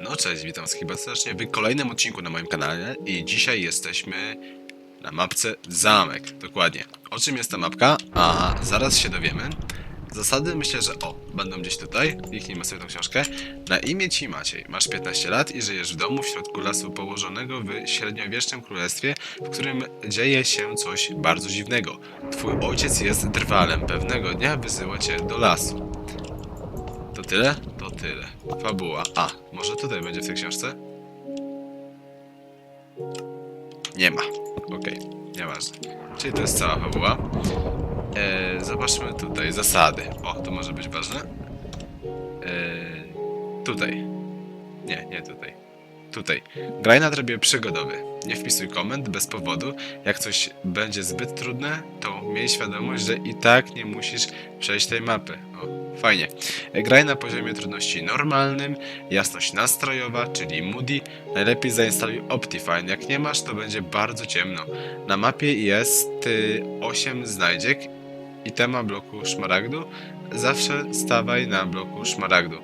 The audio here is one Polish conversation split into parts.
No cześć, witam was chyba serdecznie w kolejnym odcinku na moim kanale i dzisiaj jesteśmy na mapce Zamek, dokładnie. O czym jest ta mapka? A zaraz się dowiemy. Zasady myślę, że o, będą gdzieś tutaj, kliknijmy sobie tą książkę. Na imię ci Maciej, masz 15 lat i żyjesz w domu w środku lasu położonego w średniowiecznym królestwie, w którym dzieje się coś bardzo dziwnego. Twój ojciec jest drwalem, pewnego dnia wysyła cię do lasu. To tyle? To tyle. Fabuła. A, może tutaj będzie w tej książce? Nie ma. Okej, nieważne. Czyli to jest cała fabuła. E, zobaczmy tutaj zasady. O, to może być ważne. E, tutaj. Nie, nie tutaj. Tutaj. Graj na trybie przygodowy. Nie wpisuj komend bez powodu. Jak coś będzie zbyt trudne, to miej świadomość, że i tak nie musisz przejść tej mapy. O, fajnie. Graj na poziomie trudności normalnym, jasność nastrojowa, czyli moody. Najlepiej zainstaluj Optifine. Jak nie masz, to będzie bardzo ciemno. Na mapie jest y, 8 znajdziek i tema bloku szmaragdu. Zawsze stawaj na bloku szmaragdu.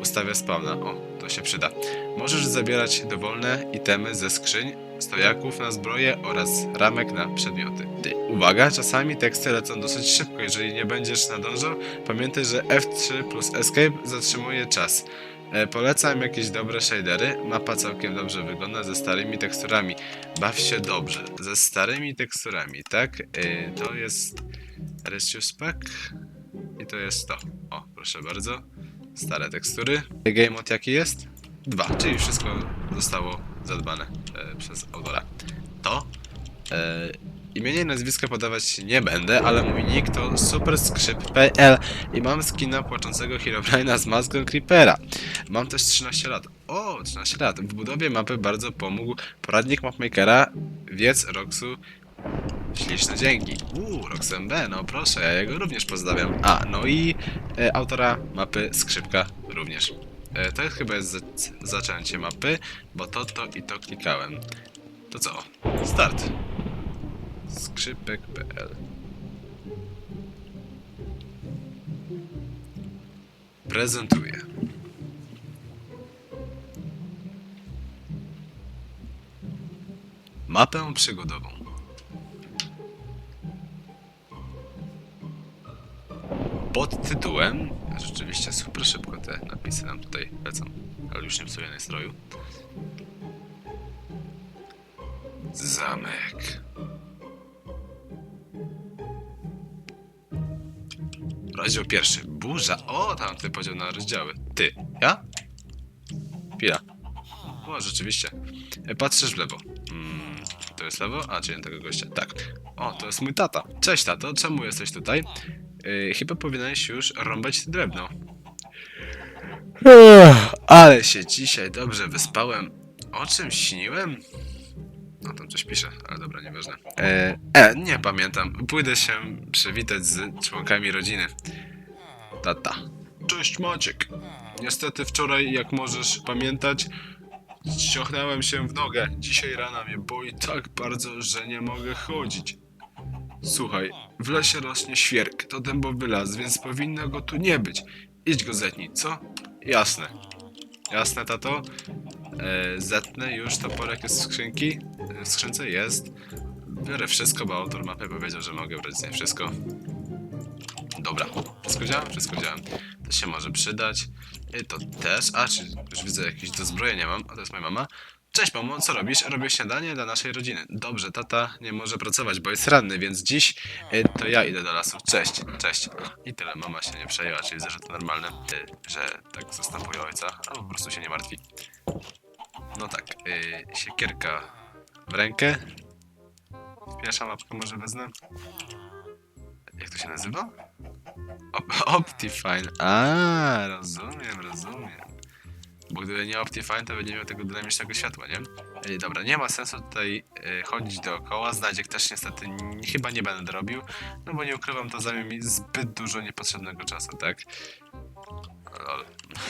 Ustawia spawna. O, się przyda. Możesz zabierać dowolne itemy ze skrzyń, stojaków na zbroję oraz ramek na przedmioty. Ty. Uwaga, czasami teksty lecą dosyć szybko. Jeżeli nie będziesz nadążał, pamiętaj, że F3 plus Escape zatrzymuje czas. E, polecam jakieś dobre shadery. Mapa całkiem dobrze wygląda ze starymi teksturami. Baw się dobrze. Ze starymi teksturami, tak? E, to jest Restrious Pack i to jest to. O, proszę bardzo. Stare tekstury. Game mode jaki jest? Dwa, czyli wszystko zostało zadbane e, przez autora. To e, imienia i nazwiska podawać nie będę, ale mój nick to superskrzyp.pl i mam skina płaczącego Herobrine'a z maską Creepera. Mam też 13 lat. O, 13 lat. W budowie mapy bardzo pomógł poradnik mapmakera Wiec Roxu Śliczne dzięki. Uuu, Roxem B, no proszę, ja jego również pozdrawiam. A, no i e, autora mapy Skrzypka również. E, to chyba jest za zaczęcie mapy, bo to, to i to klikałem. To co? Start. Skrzypek.pl Prezentuję. Mapę przygodową. Pod tytułem. Rzeczywiście super szybko te napisy nam tutaj lecą, ale już nie psuję nastroju. Zamek. Rozdział pierwszy. Burza. O, tam ty podział na rozdziały. Ty. Ja? Pila. O, rzeczywiście. E, Patrzysz w lewo. Mm, to jest lewo? A, czyli tego gościa. Tak. O, to jest mój tata. Cześć, tato. Czemu jesteś tutaj? Yy, chyba powinieneś już rąbać drewno. Ech, ale się dzisiaj dobrze wyspałem. O czym śniłem? No tam coś pisze, ale dobra, nieważne. E, e, nie pamiętam. Pójdę się przywitać z członkami rodziny. Tata. Cześć Maciek. Niestety wczoraj, jak możesz pamiętać, ściągnąłem się w nogę. Dzisiaj rana mnie boi tak bardzo, że nie mogę chodzić. Słuchaj, w lesie rośnie świerk, to dębowy las, więc powinno go tu nie być. Idź go zetnij, co? Jasne. Jasne, tato? E, zetnę już toporek jest w skrzynki? E, W skrzynce jest. Biorę wszystko, bo autor mapy powiedział, że mogę brać z niej wszystko. Dobra, wszystko wziąłem? Wszystko wziąłem. To się może przydać. I to też. A, czy już widzę jakieś dozbrojenia mam. A to jest moja mama. Cześć mamo, co robisz? Robię śniadanie dla naszej rodziny. Dobrze, tata nie może pracować, bo jest ranny, więc dziś y, to ja idę do lasu. Cześć, cześć. I tyle, mama się nie przejęła, czyli widzę, że to normalne, y, że tak zastępuje ojca, albo po prostu się nie martwi. No tak, y, siekierka w rękę. Pierwsza mapkę może wezmę. Jak to się nazywa? Op Optifine. A, rozumiem, rozumiem. Bo gdyby nie Optifine, to by nie miał tego dynamicznego światła, nie? Dobra, nie ma sensu tutaj e, chodzić dookoła. Znajdziek też niestety chyba nie będę robił, no bo nie ukrywam, to zajmie mi zbyt dużo niepotrzebnego czasu, tak? Lol.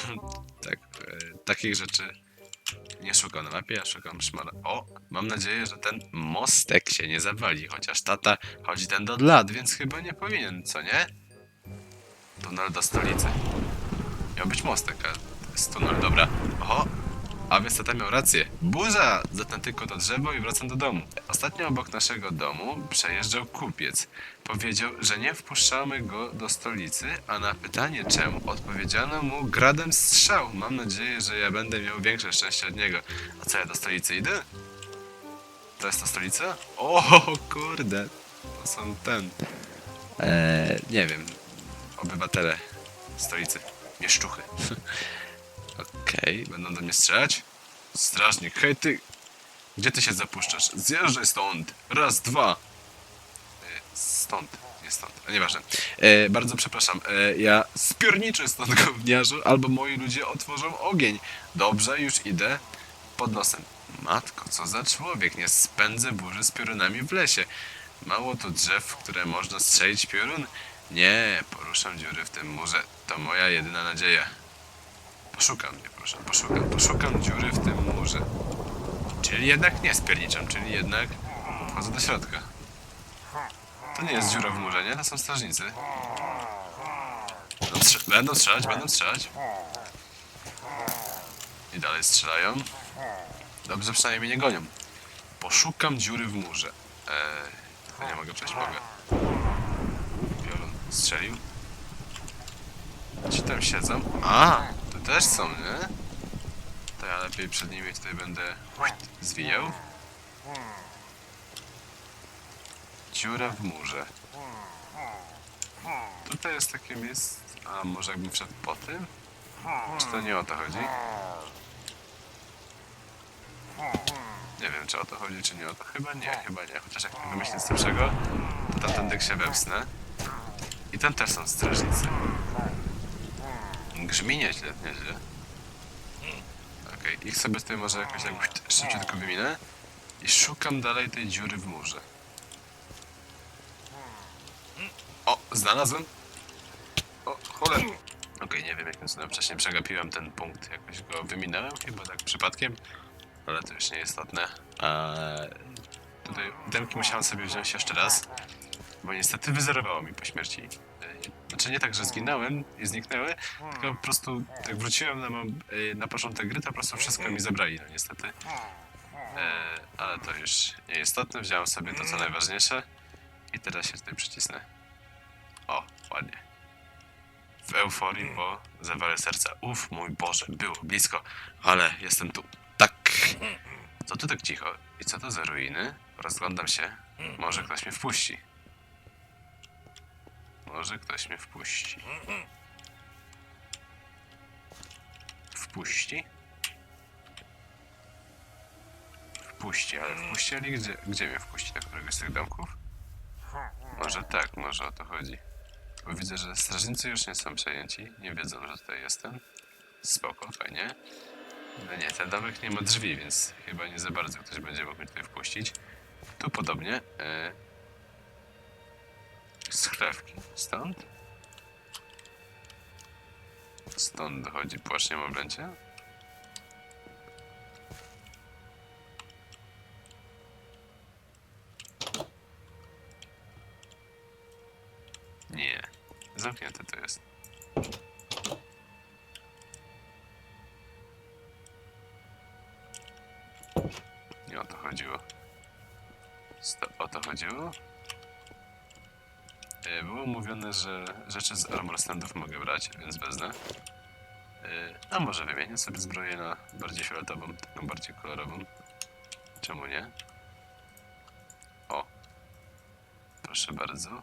tak, e, takich rzeczy nie szukam na mapie, ja szukam szmara. O, mam nadzieję, że ten mostek się nie zawali, chociaż tata chodzi ten do lat, więc chyba nie powinien, co nie? Tunel do stolicy. Miał być mostek, a to jest tunel, dobra. Oho, więc tata miał rację. Burza! Zetnę tylko to drzewo i wracam do domu. Ostatnio obok naszego domu przejeżdżał kupiec. Powiedział, że nie wpuszczamy go do stolicy, a na pytanie czemu odpowiedziano mu gradem strzał. Mam nadzieję, że ja będę miał większe szczęście od niego. A co ja do stolicy idę? To jest ta stolica? O kurde, to są ten. Eee, nie wiem, obywatele stolicy, mieszczuchy. Okej, będą do mnie strzelać? Strażnik, hej ty! Gdzie ty się zapuszczasz? Zjeżdżaj stąd! Raz, dwa! E, Stąd, nie stąd, nieważne. E, bardzo przepraszam, e, ja spiorniczę stąd gówniarzu, albo moi ludzie otworzą ogień. Dobrze, już idę. Pod nosem. Matko, co za człowiek, nie spędzę burzy z piorunami w lesie. Mało tu drzew, w które można strzelić piorun? Nie, poruszam dziury w tym murze. To moja jedyna nadzieja. Poszukam, proszę, poszukam, poszukam dziury w tym murze. Czyli jednak nie spierniczam, czyli jednak wchodzę do środka. To nie jest dziura w murze, nie? To są strażnicy. Będą, strze- będą strzelać, będą strzelać. I dalej strzelają. Dobrze, przynajmniej mnie nie gonią. Poszukam dziury w murze. Eee, nie mogę przejść, mogę. Piorun strzelił. Ci tam siedzą. A, też są, nie? To ja lepiej przed nimi tutaj będę zwijał. Dziura w murze. Tutaj jest takie miejsce... A może jakbym wszedł po tym? Czy to nie o to chodzi? Nie wiem, czy o to chodzi, czy nie o to. Chyba nie, chyba nie. Chociaż jak nie z lepszego, to tamtędy się wepsnę. I tam też są strażnicy. Grzmi nieźle, nieźle. Okej, ich sobie tutaj może jakoś tak szybciutko wyminę. I szukam dalej tej dziury w murze. O, znalazłem. O, cholera. Okej, nie wiem jakim cudem wcześniej przegapiłem ten punkt. Jakoś go wyminąłem, chyba tak przypadkiem. Ale to już nieistotne. Eee, tutaj demki musiałem sobie wziąć jeszcze raz. Bo niestety wyzerowało mi po śmierci. Znaczy nie tak, że zginąłem i zniknęły, tylko po prostu jak wróciłem na, eee, na początek gry, to po prostu wszystko mi zabrali, no niestety. Eee, ale to już nieistotne, wziąłem sobie to co najważniejsze i teraz się tutaj przycisnę. O, ładnie. W euforii, bo zawale serca. Uf, mój Boże, było blisko, ale jestem tu. Tak. Co tu tak cicho? I co to za ruiny? Rozglądam się. Może ktoś mnie wpuści. Może ktoś mnie wpuści. Wpuści? Wpuści, ale wpuści, ale gdzie, gdzie mnie wpuści? Do któregoś z tych domków? Może tak, może o to chodzi. Bo widzę, że strażnicy już nie są przejęci. Nie wiedzą, że tutaj jestem. Spoko, fajnie. No nie, ten domek nie ma drzwi, więc chyba nie za bardzo ktoś będzie mógł mnie tutaj wpuścić. Tu podobnie. E... Schlewki. Stąd? Stąd dochodzi płaszcz niemowlęcia? Nie. Zamknięte to jest. Nie o to chodziło. O to chodziło? E, Było mówione, że rzeczy z armor standów mogę brać, więc wezmę. E, A może wymienię sobie zbroję na bardziej fioletową, taką bardziej kolorową. Czemu nie? O. Proszę bardzo.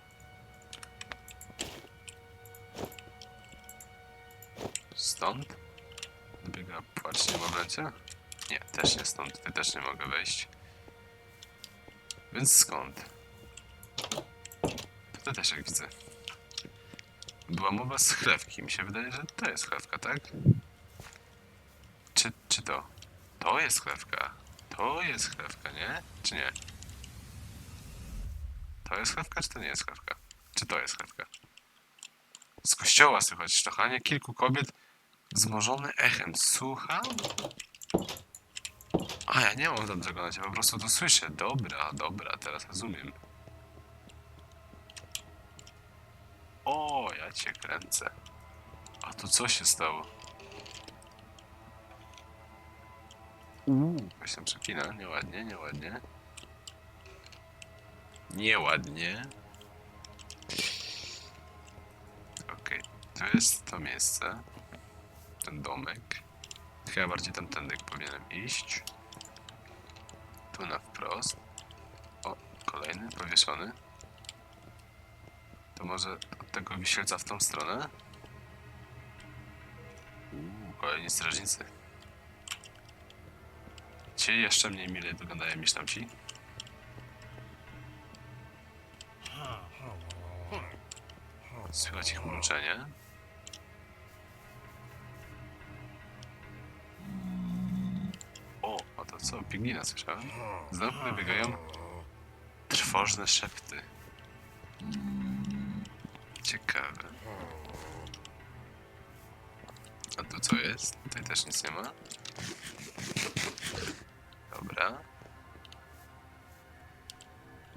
Stąd? Dobiega płacz niemowlęcia? Nie, też nie stąd. Tutaj też nie mogę wejść. Więc skąd? Tutaj też jak widzę. Była mowa z chlewki. Mi się wydaje, że to jest chlewka, tak? Czy, czy to? To jest chlewka. To jest chlewka, nie? Czy nie? To jest chlewka, czy to nie jest chlewka? Czy to jest chlewka? Z kościoła słychać sztochanie kilku kobiet wzmożone echem. Słucham? A, ja nie mam tam przekonać, ja po prostu to słyszę. Dobra, dobra, teraz rozumiem. O, ja cię kręcę. A tu co się stało? Uuu, coś tam przekina. Nieładnie, nieładnie. Nieładnie. Okej, to jest to miejsce. Ten domek. Chyba bardziej tamtędy powinienem iść. Tu na wprost. O, kolejny powieszony. To może tego wisielca w tą stronę? Uuu, kolejni strażnicy. Ci jeszcze mniej mile wyglądają niż tamci. Słychać ich mruczenie. O, a to co? Pingwina słyszałem? Znowu wybiegają trwożne szepty. Ciekawe. A tu co jest? Tutaj też nic nie ma. Dobra.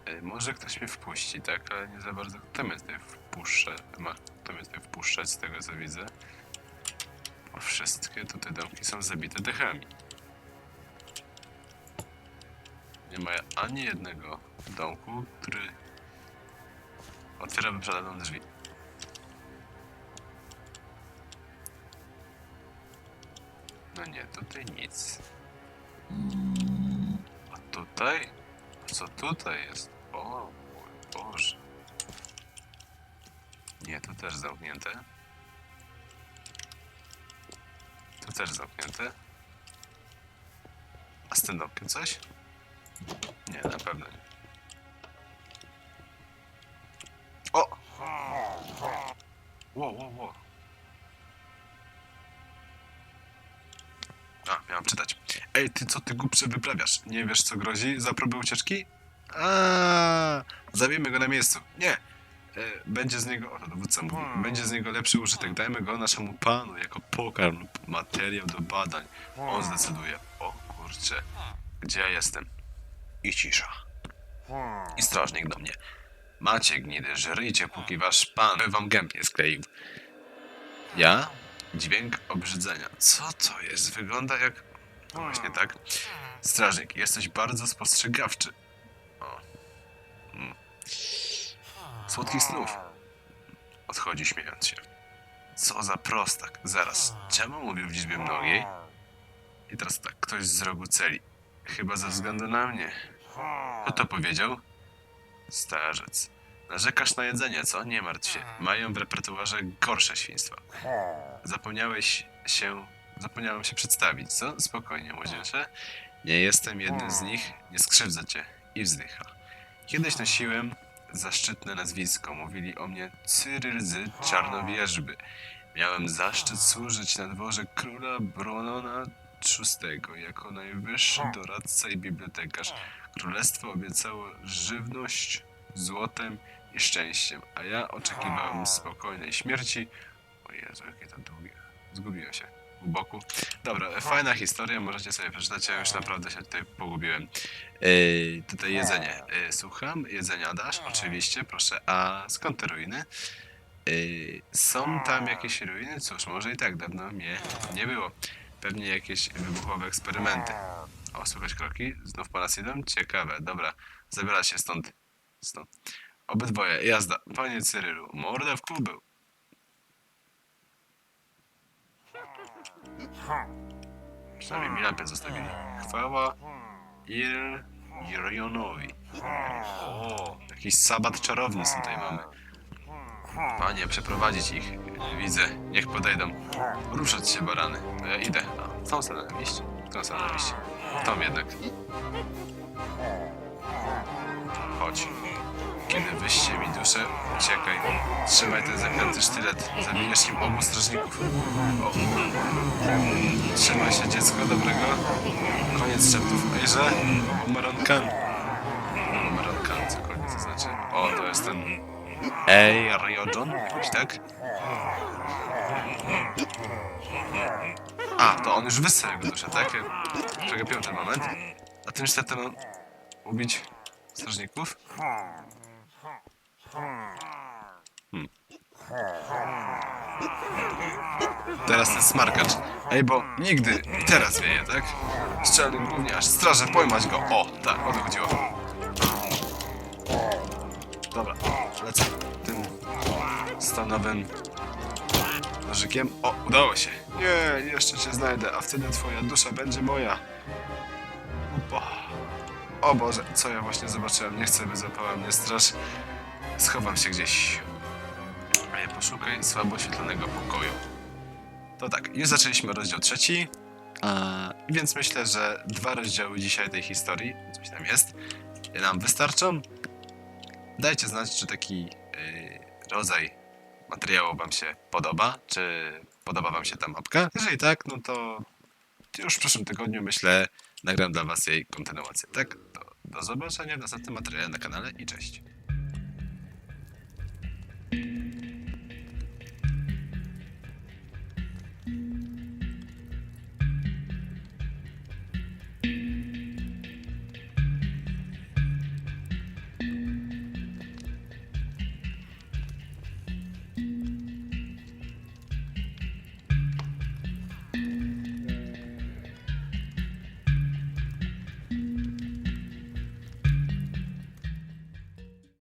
E, Może ktoś mnie wpuści, tak? Ale nie za bardzo kto mnie tutaj wpuszcza. Ma kto mnie tutaj wpuszczać z tego co widzę. Bo wszystkie tutaj domki są zabite dechami. Nie ma ani jednego domku, który otwierałby przede mną drzwi. No nie, tutaj nic. A tutaj? Co tutaj jest? O mój Boże. Nie, to też zamknięte. To też zamknięte. A z tym domkiem coś? Nie, na pewno nie. O! Ło, ło, ło. Ej, ty co ty głupcze wyprawiasz? Nie wiesz co grozi za próbę ucieczki? A, zabijmy go na miejscu. Nie. E, będzie z niego, o, dowódca mówi, będzie z niego lepszy użytek. Dajmy go naszemu panu jako pokarm lub materiał do badań. On zdecyduje. O kurczę, gdzie ja jestem? I cisza. I strażnik do mnie. Macie gnidy, żryjcie, póki wasz pan wam gęb nie skleił. Ja? Dźwięk obrzydzenia. Co to jest? Wygląda jak... No właśnie tak. Strażnik, jesteś bardzo spostrzegawczy. O. Mm. Słodkich snów. Odchodzi śmiejąc się. Co za prostak. Zaraz. Czemu mówił w liczbie mnogiej? I teraz tak, ktoś z rogu celi. Chyba ze względu na mnie. Kto to powiedział? Starzec. Narzekasz na jedzenie, co? Nie martw się. Mają w repertuarze gorsze świństwa. Zapomniałeś się... Zapomniałem się przedstawić, co? Spokojnie, młodzieże. Nie jestem jednym z nich, nie skrzywdzę cię. I wzdycha. Kiedyś nosiłem zaszczytne nazwisko. Mówili o mnie Cyryl z Czarnowierzby. Miałem zaszczyt służyć na dworze króla Brunona VI jako najwyższy doradca i bibliotekarz. Królestwo obiecało żywność, złotem i szczęściem, a ja oczekiwałem spokojnej śmierci. O Jezu, jakie to długie. Zgubiłem się. Boku. Dobra, fajna historia, możecie sobie przeczytać, ja już naprawdę się tutaj pogubiłem. Yy, tutaj jedzenie. Yy, słucham, jedzenia dasz? Oczywiście, proszę. A skąd te ruiny? Yy, są tam jakieś ruiny? Cóż, może i tak, dawno mnie nie było. Pewnie jakieś wybuchowe eksperymenty. O, słychać kroki? Znów po nas idą? Ciekawe, dobra. Zabiera się stąd. Stąd. Obydwoje, jazda. Panie Cyrylu, mordę w kubeł. Przynajmniej mi lampę zostawili. Chwała Ir... Irionowi. O, jakiś sabat czarownic tutaj mamy. Panie, przeprowadzić ich. Widzę, niech podejdą. Ruszać się, barany. Ja idę. A, tą stronę iść. Tą stronę iść. Tą jednak. Kiedy wyście mi duszę, uciekaj. Trzymaj ten zaklęty sztylet. Zabijesz nim obu strażników. O. Trzymaj się, dziecko dobrego. Koniec szeptów. Ejże. Umarankan. Umarankan, cokolwiek to znaczy. O, to jest ten... Ej, Ryojon? Jakiś tak? A, to on już wyssał jego duszę, tak? Ja Przegapiłem ten moment. A tym sztyletem ubić strażników? Hmm. Teraz ten smarkacz. Ej, bo nigdy, teraz wieje, tak? Strzelny gówniarz, strażę pojmać go. O, tak, o to chodziło. Dobra, lecę tym stanowym nożykiem. O, udało się. Nie, jeszcze cię znajdę, a wtedy twoja dusza będzie moja. O Boże, co ja właśnie zobaczyłem? Nie chcę, by złapała mnie straż. Schowam się gdzieś. Ja poszukaj słabo oświetlonego pokoju. To tak, już zaczęliśmy rozdział trzeci, a, więc myślę, że dwa rozdziały dzisiaj tej historii, coś tam jest, nam wystarczą. Dajcie znać, czy taki yy, rodzaj materiału Wam się podoba, czy podoba Wam się ta mapka. Jeżeli tak, no to już w przyszłym tygodniu myślę, nagram dla Was jej kontynuację. Tak, to do zobaczenia w następnym materiale na kanale i cześć.